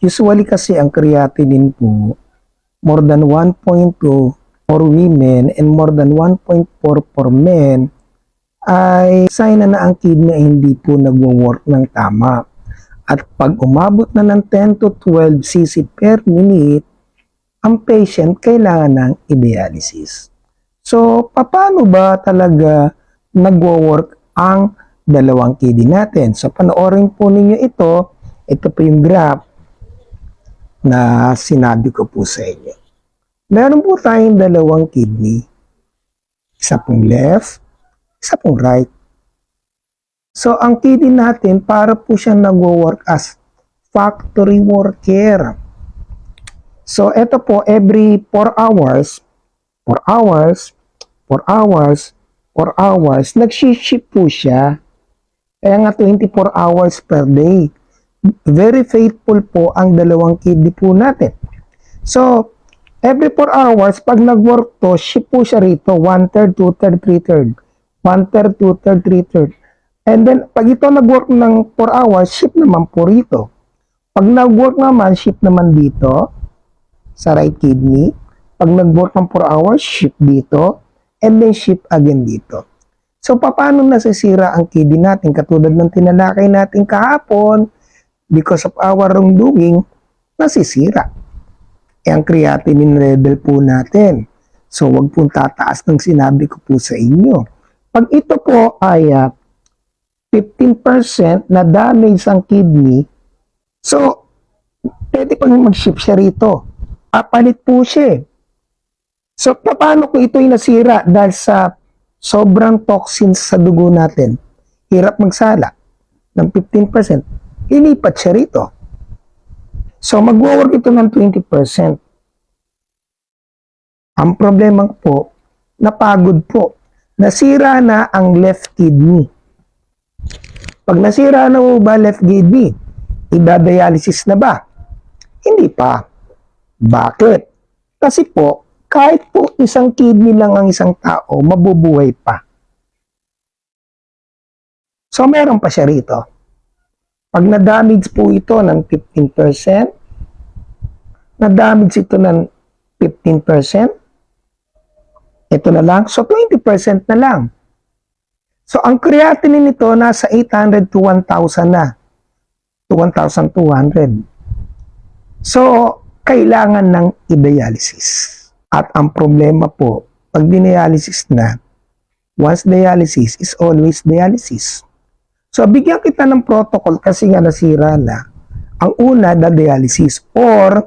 Usually kasi ang creatinine po, more than 1.2 for women and more than 1.4 for men ay sign na na ang kidney ay hindi po nagwo-work ng tama. At pag umabot na ng 10 to 12 cc per minute, ang patient kailangan ng i-dialysis. So, paano ba talaga nagwo-work ang dalawang kidney natin? So, panoorin po ninyo ito. Ito po yung graph na sinabi ko po sa inyo. Meron po tayong dalawang kidney. Isa pong left, isa pong right. So, ang kidney natin, para po siyang nagwo-work as factory worker. So, ito po, every 4 hours, 4 hours, 4 hours, 4 hours, nag-shift po siya. Kaya nga 24 hours per day. Very faithful po ang dalawang kidney po natin. So, every 4 hours, pag nag-work to, shift po siya rito, 1 third, 2 third, 3 third. 1 third, 2 third, 3 third. And then, pag ito nag-work ng 4 hours, shift naman po rito. Pag nag-work naman, shift naman dito, sa right kidney. Pag nag-work ng 4 hours, shift dito, and then shift again dito. So, paano nasisira ang kidney natin? Katulad ng tinalakay natin kahapon, because of our wrongdoing, nasisira. E ang creatinine level po natin. So, wag pong tataas ng sinabi ko po sa inyo. Pag ito po ay ah, 15% na damage ang kidney, so, pwede pang mag-shift siya rito. Papalit po siya. eh. So, paano kung ito'y nasira dahil sa sobrang toxins sa dugo natin? Hirap magsala ng 15%. Ilipat siya rito. So, mag-work ito ng 20%. Ang problema po, napagod po. Nasira na ang left kidney. Pag nasira na mo ba left kidney, idadialysis na ba? Hindi pa. Bakit? Kasi po, kahit po isang kidney lang ang isang tao, mabubuhay pa. So, meron pa siya rito. Pag na-damage po ito ng 15%, na-damage ito ng 15%, ito na lang. So, 20% na lang. So, ang creatinine nito nasa 800 to 1,000 na. To 1,200. So, kailangan ng i-dialysis. At ang problema po, pag dinialysis na, once dialysis is always dialysis. So, bigyan kita ng protocol kasi nga nasira na. Ang una, the dialysis or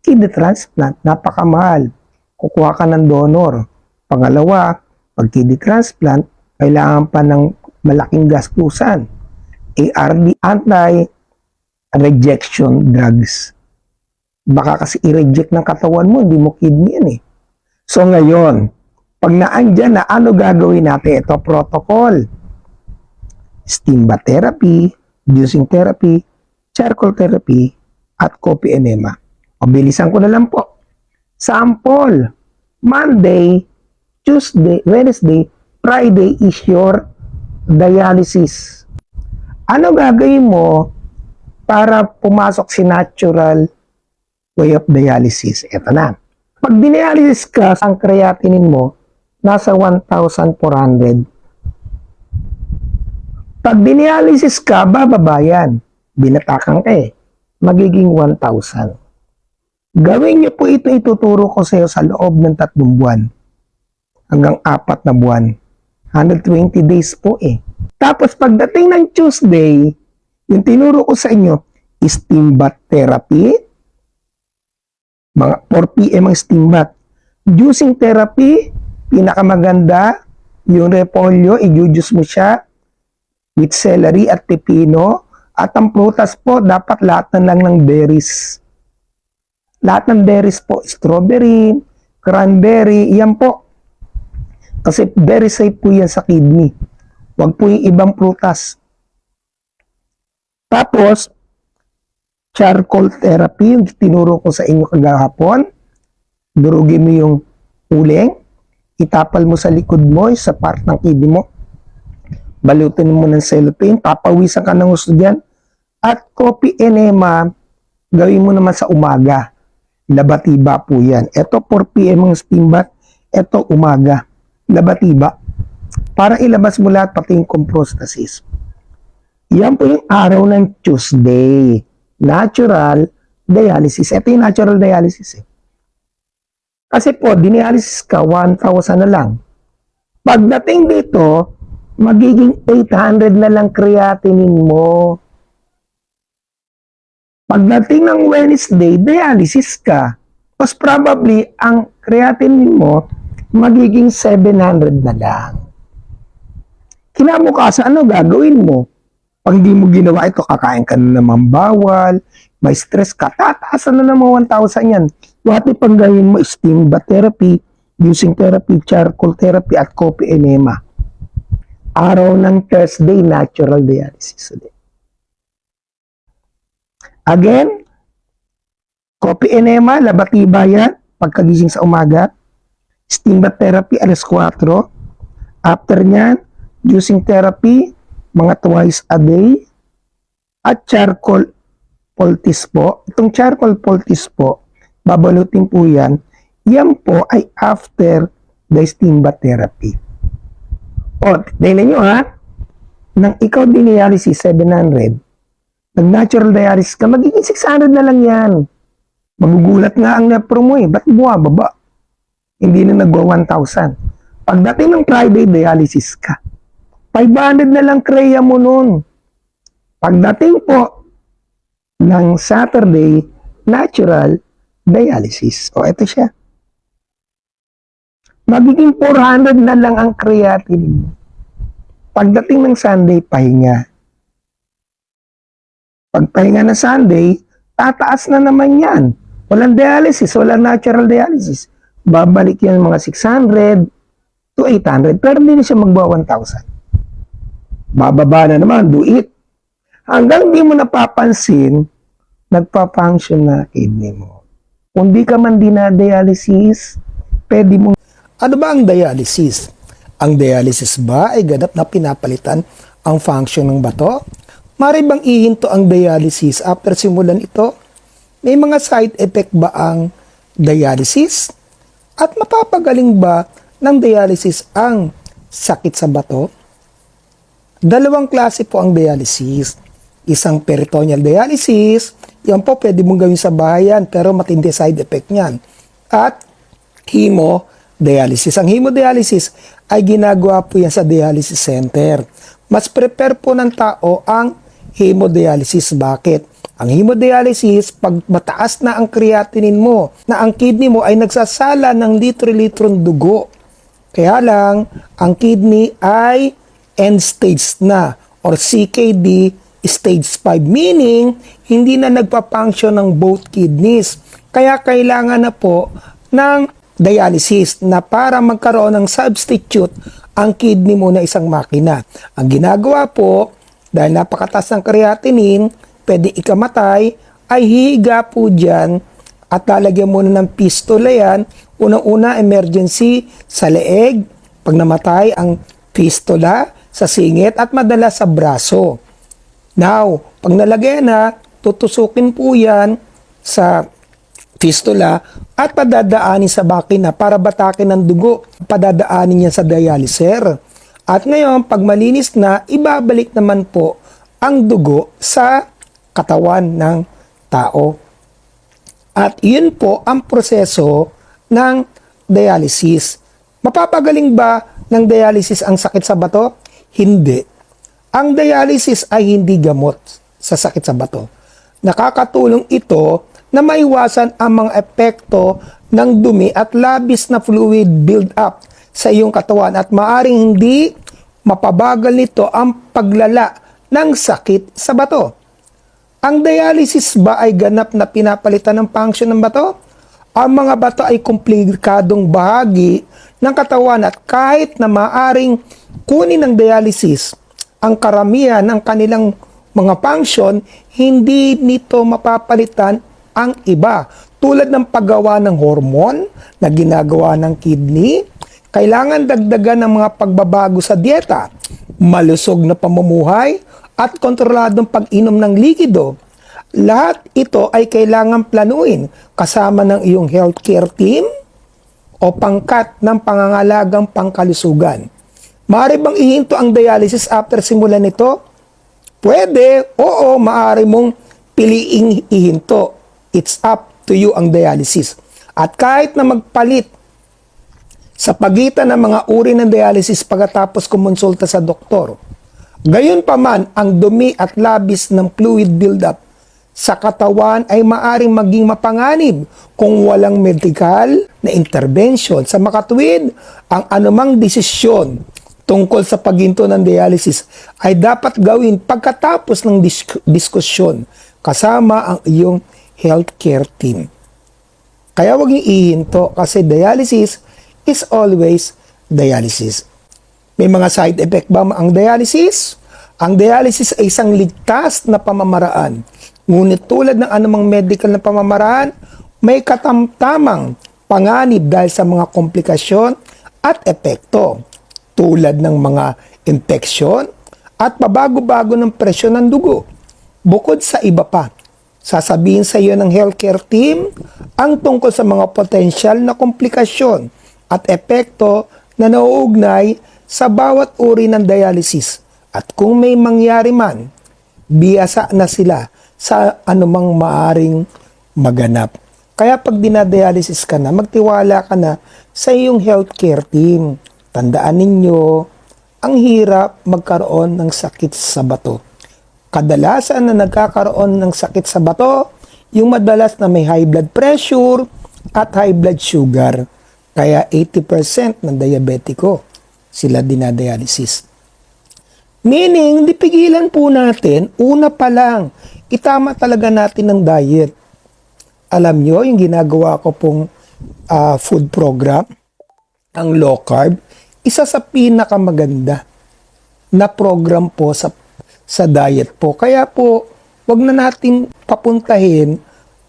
kidney transplant. Napakamahal. Kukuha ka ng donor. Pangalawa, pag kidney transplant, kailangan pa ng malaking gastusan. ARD, anti-rejection drugs. Baka kasi i-reject ng katawan mo, hindi mo kidney yan eh. So ngayon, pag naandyan na, ano gagawin natin? Ito, protocol steam bath therapy, juicing therapy, charcoal therapy, at coffee enema. O ko na lang po. Sample, Monday, Tuesday, Wednesday, Friday is your dialysis. Ano gagawin mo para pumasok si natural way of dialysis? Ito na. Pag dinialysis ka, ang creatinine mo, nasa 1,400 pag dinialysis ka, bababa yan. Binatakan ka eh. Magiging 1,000. Gawin niyo po ito, ituturo ko sa iyo sa loob ng tatlong buwan. Hanggang apat na buwan. 120 days po eh. Tapos pagdating ng Tuesday, yung tinuro ko sa inyo, steam bath therapy. Mga 4 p.m. ang steam bath. Juicing therapy, pinakamaganda, yung repolyo, i-juice mo siya, with celery at pepino. At ang prutas po, dapat lahat na lang ng berries. Lahat ng berries po, strawberry, cranberry, yan po. Kasi very safe po yan sa kidney. Huwag po yung ibang prutas. Tapos, charcoal therapy, yung tinuro ko sa inyo kagahapon. Durugin mo yung uling, itapal mo sa likod mo, sa part ng kidney mo balutin mo ng cellophane, papawisan ka ng gusto dyan. At coffee enema, gawin mo naman sa umaga. Labatiba po yan. Ito 4 p.m. ang steam bath. Ito umaga. Labatiba. Para ilabas mo lahat pati yung comprostasis. Yan po yung araw ng Tuesday. Natural dialysis. Ito yung natural dialysis eh. Kasi po, dinialysis ka, 1,000 na lang. Pagdating dito, magiging 800 na lang creatinine mo. Pagdating ng Wednesday, dialysis ka. Most probably, ang creatinine mo, magiging 700 na lang. Kinabukasan, ano gagawin mo? Pag di mo ginawa ito, kakain ka na naman bawal, may stress ka, tataasan na naman 1,000 yan. What if pag gawin mo steam bath therapy, using therapy, charcoal therapy, at coffee enema? Araw ng Thursday, natural dialysis ulit. Again, coffee enema, labatiba yan, pagkagising sa umaga. Steam bath therapy, alas 4. After nyan, using therapy, mga twice a day. At charcoal poultice po. Itong charcoal poultice po, babalutin po yan. Yan po ay after the steam bath therapy. O, tingnan nyo ha. Nang ikaw dinialysis 700, nag natural dialysis ka, magiging 600 na lang yan. Magugulat nga ang nepro mo eh. Ba't bumababa? Hindi na nagwa 1,000. Pagdating ng Friday, dialysis ka. 500 na lang kreya mo nun. Pagdating po ng Saturday, natural dialysis. O, ito siya. Magiging 400 na lang ang creatinine mo. Pagdating ng Sunday, pahinga. Pag pahinga na Sunday, tataas na naman yan. Walang dialysis, walang natural dialysis. Babalik yan mga 600 to 800, pero hindi na siya magbawa 1,000. Bababa na naman, do it. Hanggang di mo napapansin, nagpa-function na kidney mo. Kung di ka man dinadialysis, pwede mo Ano ba ang dialysis? Ang dialysis ba ay ganap na pinapalitan ang function ng bato? Mari bang ihinto ang dialysis after simulan ito? May mga side effect ba ang dialysis? At mapapagaling ba ng dialysis ang sakit sa bato? Dalawang klase po ang dialysis. Isang peritoneal dialysis, yan po pwede mong gawin sa bahayan pero matindi side effect niyan. At hemodialysis. Ang hemodialysis ay ginagawa po yan sa dialysis center. Mas prepare po ng tao ang hemodialysis. Bakit? Ang hemodialysis, pag mataas na ang creatinine mo, na ang kidney mo ay nagsasala ng litro-litrong dugo. Kaya lang, ang kidney ay end stage na or CKD stage 5 meaning hindi na nagpa-function ng both kidneys. Kaya kailangan na po ng dialysis na para magkaroon ng substitute ang kidney mo na isang makina. Ang ginagawa po, dahil napakatas ng creatinine, pwede ikamatay, ay hihiga po dyan at lalagyan mo na ng pistola yan. Unang-una, emergency sa leeg. Pag namatay, ang pistola sa singit at madalas sa braso. Now, pag nalagay na, tutusukin po yan sa fistula at padadaanin sa makina para batakin ng dugo. Padadaanin yan sa dialyzer. At ngayon, pag malinis na, ibabalik naman po ang dugo sa katawan ng tao. At yun po ang proseso ng dialysis. Mapapagaling ba ng dialysis ang sakit sa bato? Hindi. Ang dialysis ay hindi gamot sa sakit sa bato. Nakakatulong ito na maiwasan ang mga epekto ng dumi at labis na fluid build up sa iyong katawan at maaring hindi mapabagal nito ang paglala ng sakit sa bato. Ang dialysis ba ay ganap na pinapalitan ng function ng bato? Ang mga bato ay komplikadong bahagi ng katawan at kahit na maaring kunin ng dialysis, ang karamihan ng kanilang mga function, hindi nito mapapalitan ang iba. Tulad ng paggawa ng hormone na ginagawa ng kidney, kailangan dagdagan ng mga pagbabago sa dieta, malusog na pamumuhay, at kontroladong pag-inom ng likido. lahat ito ay kailangan planuin kasama ng iyong healthcare team o pangkat ng pangangalagang pangkalusugan. Maaari bang ihinto ang dialysis after simulan nito? Pwede, oo, maaari mong piliing ihinto. It's up to you ang dialysis. At kahit na magpalit sa pagitan ng mga uri ng dialysis pagkatapos kumonsulta sa doktor, gayon pa man ang dumi at labis ng fluid buildup sa katawan ay maaring maging mapanganib kung walang medical na intervention. Sa makatuwid, ang anumang desisyon tungkol sa paghinto ng dialysis ay dapat gawin pagkatapos ng disk- diskusyon kasama ang iyong healthcare team. Kaya huwag niyo ihinto kasi dialysis is always dialysis. May mga side effect ba ang dialysis? Ang dialysis ay isang ligtas na pamamaraan. Ngunit tulad ng anumang medical na pamamaraan, may katamtamang panganib dahil sa mga komplikasyon at epekto tulad ng mga infeksyon at pabago-bago ng presyon ng dugo. Bukod sa iba pa, sasabihin sa iyo ng healthcare team ang tungkol sa mga potensyal na komplikasyon at epekto na nauugnay sa bawat uri ng dialysis. At kung may mangyari man, biyasa na sila sa anumang maaring maganap. Kaya pag dinadialysis ka na, magtiwala ka na sa iyong healthcare team. Tandaan ninyo, ang hirap magkaroon ng sakit sa bato. Kadalasan na nagkakaroon ng sakit sa bato, yung madalas na may high blood pressure at high blood sugar. Kaya 80% ng diabetiko sila dinadialysis. Meaning, di pigilan po natin, una pa lang, itama talaga natin ng diet. Alam nyo, yung ginagawa ko pong ah, food program, ang low carb, isa sa pinakamaganda na program po sa, sa diet po. Kaya po, wag na natin papuntahin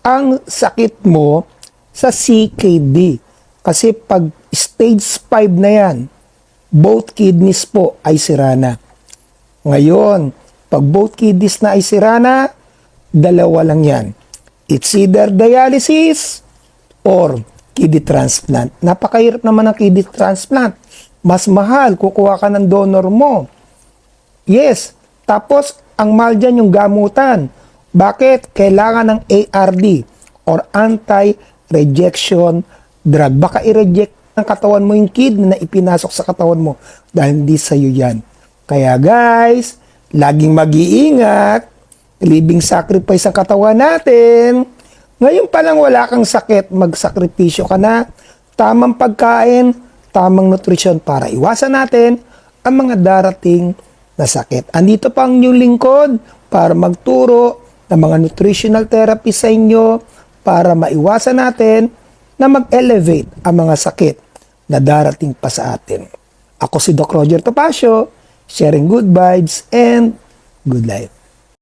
ang sakit mo sa CKD. Kasi pag stage 5 na yan, both kidneys po ay sira na. Ngayon, pag both kidneys na ay sira na, dalawa lang yan. It's either dialysis or kidney transplant. Napakahirap naman ang kidney transplant. Mas mahal, kukuha ka ng donor mo. Yes, tapos ang mahal dyan yung gamutan. Bakit? Kailangan ng ARD or anti-rejection drug. Baka i-reject ng katawan mo yung kidney na ipinasok sa katawan mo dahil hindi sa'yo yan. Kaya guys, laging mag-iingat, living sacrifice ang katawan natin. Ngayon pa lang wala kang sakit, magsakripisyo ka na. Tamang pagkain, tamang nutrition para iwasan natin ang mga darating na sakit. Andito pa ang inyong lingkod para magturo ng mga nutritional therapy sa inyo para maiwasan natin na mag-elevate ang mga sakit na darating pa sa atin. Ako si Doc Roger Topacio, sharing good vibes and good life.